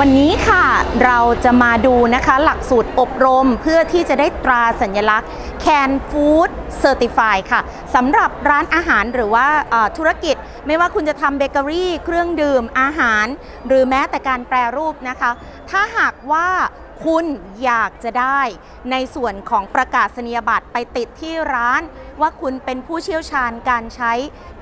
วันนี้ค่ะเราจะมาดูนะคะหลักสูตรอบรมเพื่อที่จะได้ตราสัญลักษณ์ Can Food Certify ค่ะสำหรับร้านอาหารหรือว่าธุรกิจ ไม่ว่าคุณจะทำเบเกอรี่ เครื่องดื่มอาหาร หรือแม้แต่การแปรรูปนะคะ ถ้าหากว่าคุณอยากจะได้ในส่วนของประกาศนียบัตรไปติดที่ร้าน ว่าคุณเป็นผู้เชี่ยวชาญการใช้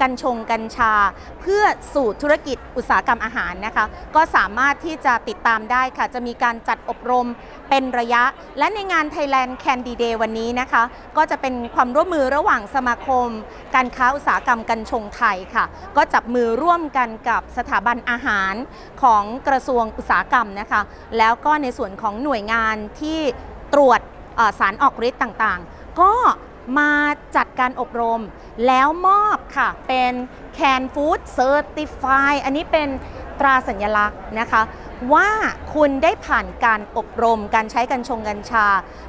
กัญชงกัญชา เพื่อสู่ธุรกิจอุตสาหกรรมอาหารนะคะ ก็สามารถที่จะติดตามได้ค่ะ จะมีการจัดอบรมเป็นระยะ และในงาน Thailand Candy Day วันนี้นะคะ ก็จะเป็นความร่วมมือระหว่างสมาคม การค้าอุตสาหกรรมกัญชงไทยค่ะ ก็จับมือร่วมกันกับสถาบันอาหารของกระทรวงอุตสาหกรรมนะคะ แล้วก็ในส่วนของหน่วยงานที่ตรวจสารออกฤทธิ์ต่างๆ ก็ มาจัดการอบรม แล้วมอบค่ะ เป็น Can Food Certify อันนี้เป็นตราสัญลักษณ์นะคะ ว่าคุณได้ผ่านการอบรมการใช้กัญชงกัญชา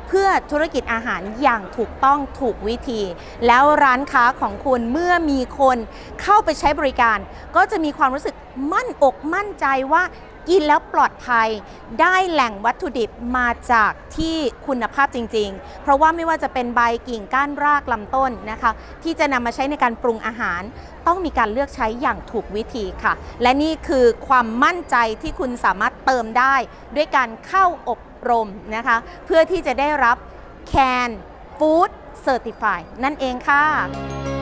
เพื่อธุรกิจอาหารอย่างถูกต้องถูกวิธี แล้วร้านค้าของคุณเมื่อมีคนเข้าไปใช้บริการ ก็จะมีความรู้สึกมั่นอกมั่นใจว่า กินแล้วปลอดภัย ได้แหล่งวัตถุดิบมาจากที่คุณภาพจริง ๆ เพราะว่าไม่ว่าจะเป็นใบกิ่งก้านรากลำต้นนะคะ ที่จะนำมาใช้ในการปรุงอาหาร ต้องมีการเลือกใช้อย่างถูกวิธีค่ะ และนี่คือความมั่นใจที่คุณสามารถเติมได้ ด้วยการเข้าอบรมนะคะ เพื่อที่จะได้รับ Can Food Certify นั่นเองค่ะ